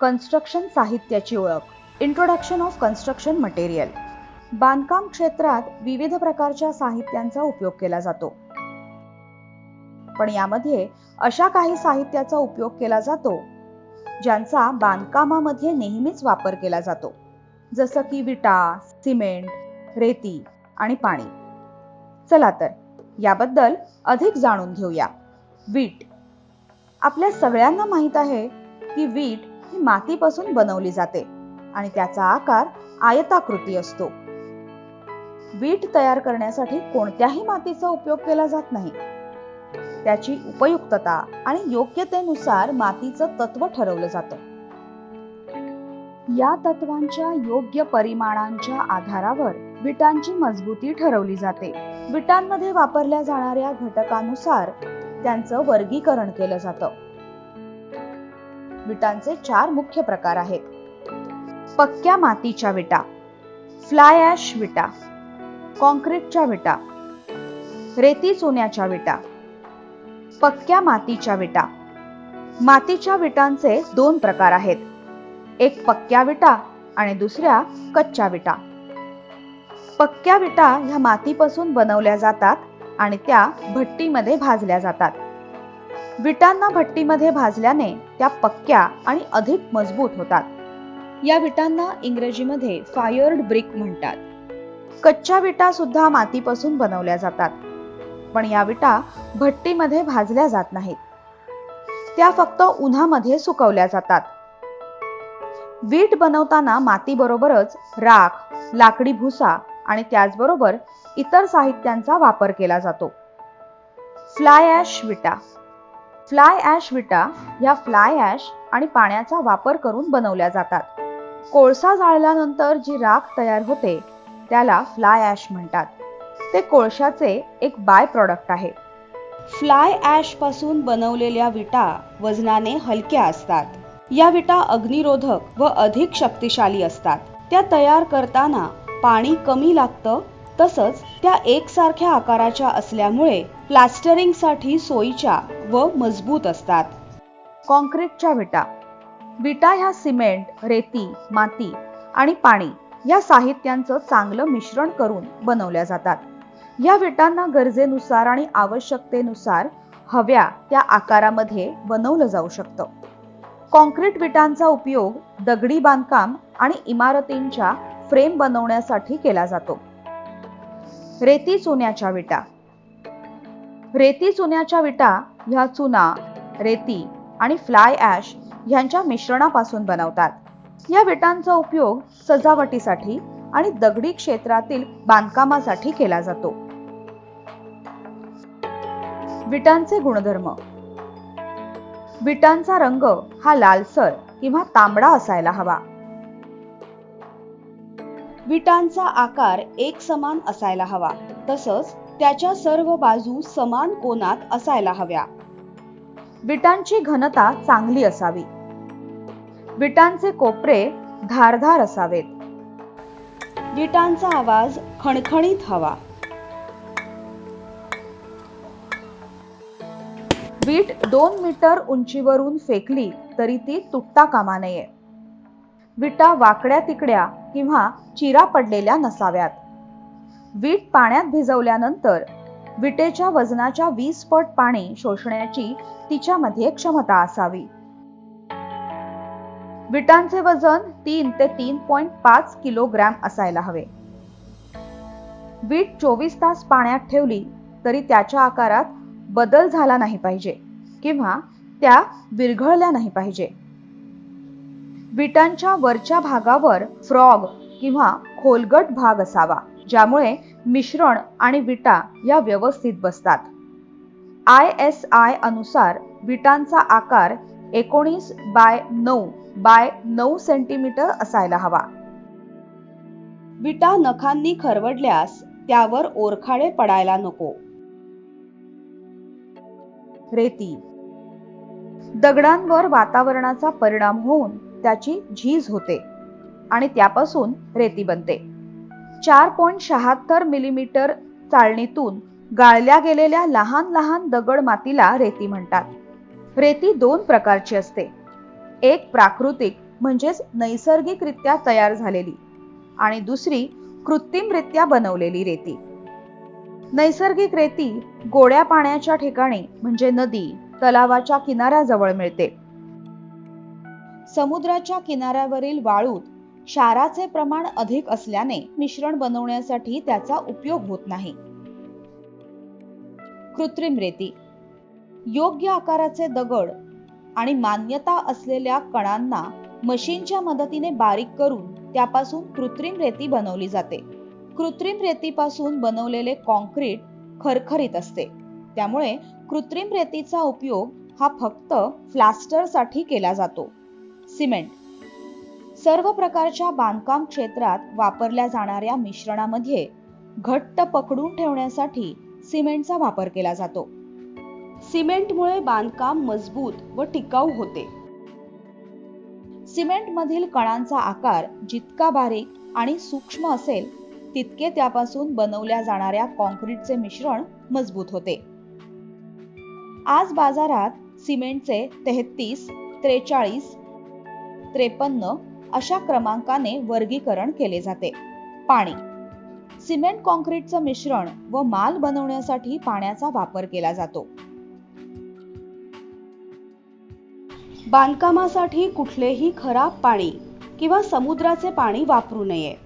Construction साहित्याची ओळख. Introduction of construction material बांधकाम क्षेत्रात विविध प्रकारच्या साहित्यांचा उपयोग केला जातो. पण यामध्ये अशा काही साहित्याचा उपयोग केला जातो ज्यांचा बांधकामामध्ये नेहमीच वापर केला जातो. जसं की विटा सिमेंट रेती आणि पाणी. चला तर याबद्दल अधिक जाणून घेऊया. वीट. आपल्या सगळ्यांना माहीत आहे की वीट ही मातीपासून बनवली जाते आणि त्याचा आकार आयताकृती असतो. वीट तयार करण्यासाठी कोणत्याही मातीचा उपयोग केला जात नाही. त्याची उपयुक्तता आणि योग्यतेनुसार मातीचं तत्व ठरवलं जातं. या तत्वांच्या योग्य परिमाणांच्या आधारावर विटांची मजबूती ठरवली जाते. विटांमध्ये वापरल्या जाणाऱ्या घटकानुसार त्यांचं वर्गीकरण केलं जातं. विटांचे चार मुख्य प्रकार आहेत. पक्क्या मातीच्या विटा फ्लाय ॲश विटा कॉन्क्रीटच्या विटा रेती चुन्याच्या विटा पक्क्या मातीच्या विटा. मातीच्या विटांचे दोन प्रकार आहेत. एक पक्क्या विटा आणि दुसऱ्या कच्च्या विटा. पक्क्या विटा ह्या मातीपासून बनवल्या जातात आणि त्या भट्टीमध्ये भाजल्या जातात. विटांना भट्टीमध्ये भाजल्याने त्या पक्क्या आणि अधिक मजबूत होतात. या विटांना इंग्रजीमध्ये फायर्ड ब्रिक म्हणतात. कच्च्या विटा सुद्धा मातीपासून बनवल्या जातात. पण या विटा भट्टीमध्ये भाजल्या जात नाहीत. त्या फक्त उन्हामध्ये सुकवल्या जातात. वीट बनवताना मातीबरोबरच राख लाकडी भुसा आणि त्याचबरोबर इतर साहित्यांचा वापर केला जातो. फ्लाय ॲश विटा फ्लाय ॲश विटा ह्या फ्लाय ॲश आणि पाण्याचा वापर करून बनवल्या जातात. कोळसा जाळल्यानंतर जी राख तयार होते त्याला फ्लाय ॲश म्हणतात. ते कोळशाचे एक बाय प्रॉडक्ट आहे. फ्लाय ॲश पासून बनवलेल्या विटा वजनाने हलक्या असतात. या विटा अग्निरोधक व अधिक शक्तिशाली असतात. त्या तयार करताना पाणी कमी लागतं तसंच त्या एकसारख्या आकाराच्या असल्यामुळे प्लास्टरिंगसाठी सोयीच्या व मजबूत असतात. कॉन्क्रीटच्या विटा. विटा ह्या सिमेंट रेती माती आणि पाणी या साहित्यांचं चांगलं मिश्रण करून बनवल्या जातात. या विटांना गरजेनुसार आणि आवश्यकतेनुसार हव्या त्या आकारामध्ये बनवलं जाऊ शकतं. कॉन्क्रीट विटांचा उपयोग दगडी बांधकाम आणि इमारतींच्या फ्रेम बनवण्यासाठी केला जातो. रेती चुन्याच्या विटा. रेती चुन्याच्या विटा ह्या चुना रेती आणि फ्लाय ॲश ह्यांच्या मिश्रणापासून बनवतात. या विटांचा उपयोग सजावटीसाठी आणि दगडी क्षेत्रातील बांधकामासाठी केला जातो. विटांचे गुणधर्म. विटांचा रंग हा लालसर किंवा तांबडा असायला हवा. विटांचा आकार एक समान असायला हवा. तसंच त्याच्या सर्व बाजू समान कोनात असायला हव्या. विटांची घनता चांगली असावी. विटांचे कोपरे धारधार असावेत. विटांचा आवाज खणखणीत हवा. वीट दोन मीटर उंचीवरून फेकली तरी ती तुटता कामा नये. विटा वाकड्या तिकड्या किंवा चिरा पडलेल्या नसाव्यात. वीट पाण्यात भिजवल्यानंतर विटेच्या वजनाच्या वीस पट पाणी शोषण्याची तिच्यामध्ये क्षमता असावी. विटांचे वजन तीन ते तीन पॉइंट पाच किलोग्रॅम असायला हवे. वीट चोवीस तास पाण्यात ठेवली तरी त्याच्या आकारात बदल झाला नाही पाहिजे किंवा त्या विरघळल्या नाही पाहिजे. विटांच्या वरच्या भागावर फ्रॉग किंवा खोलगट भाग असावा ज्यामुळे मिश्रण आणि विटा या व्यवस्थित बसतात. आय एस आय अनुसार विटांचा आकार एकोणीस बाय नऊ बाय नऊ सेंटीमीटर असायला हवा. विटा नखांनी खरवडल्यास त्यावर ओरखाडे पडायला नको. रेती दगडांवर वातावरणाचा परिणाम होऊन त्याची झीज होते आणि त्यापासून रेती बनते. चार पॉईंट शहात्तर मिलीमीटर चाळणीतून गाळल्या गेलेल्या लहान लहान दगड मातीला रेती म्हणतात. रेती दोन प्रकारची असते. एक प्राकृतिक म्हणजेच नैसर्गिकरित्या तयार झालेली आणि दुसरी कृत्रिमरित्या बनवलेली रेती. नैसर्गिक रेती गोड्या पाण्याच्या ठिकाणी म्हणजे नदी तलावाच्या किनाऱ्याजवळ मिळते. समुद्राच्या किनाऱ्यावरील वाळूत क्षाराचे प्रमाण अधिक असल्याने मिश्रण बनवण्यासाठी त्याचा उपयोग होत नाही. कृत्रिम रेती. योग्य आकाराचे दगड आणि मान्यता असलेल्या कणांना मशीनच्या मदतीने बारीक करून त्यापासून कृत्रिम रेती बनवली जाते. कृत्रिम रेतीपासून बनवलेले कॉन्क्रीट खरखरीत असते. त्यामुळे कृत्रिम रेतीचा उपयोग हा फक्त फ्लास्टरसाठी केला जातो. सिमेंट. सर्व प्रकारच्या बांधकाम क्षेत्रात वापरल्या जाणाऱ्या मिश्रणामध्ये घट्ट पकडून ठेवण्यासाठी सिमेंटचा वापर केला जातो. सिमेंटमुळे बांधकाम मजबूत व टिकाऊ होते. सिमेंटमधील कणांचा आकार जितका बारीक आणि सूक्ष्म असेल तितके त्यापासून बनवल्या जाणाऱ्या कॉन्क्रीटचे मिश्रण मजबूत होते. आज बाजारात सिमेंटचे तेहतीस त्रेचाळीस त्रेपन्न अशा क्रमांकाने वर्गीकरण केले जाते. पाणी. सिमेंट कॉन्क्रीटचं मिश्रण व माल बनवण्यासाठी पाण्याचा वापर केला जातो. बांधकामासाठी कुठलेही खराब पाणी किंवा समुद्राचे पाणी वापरू नये.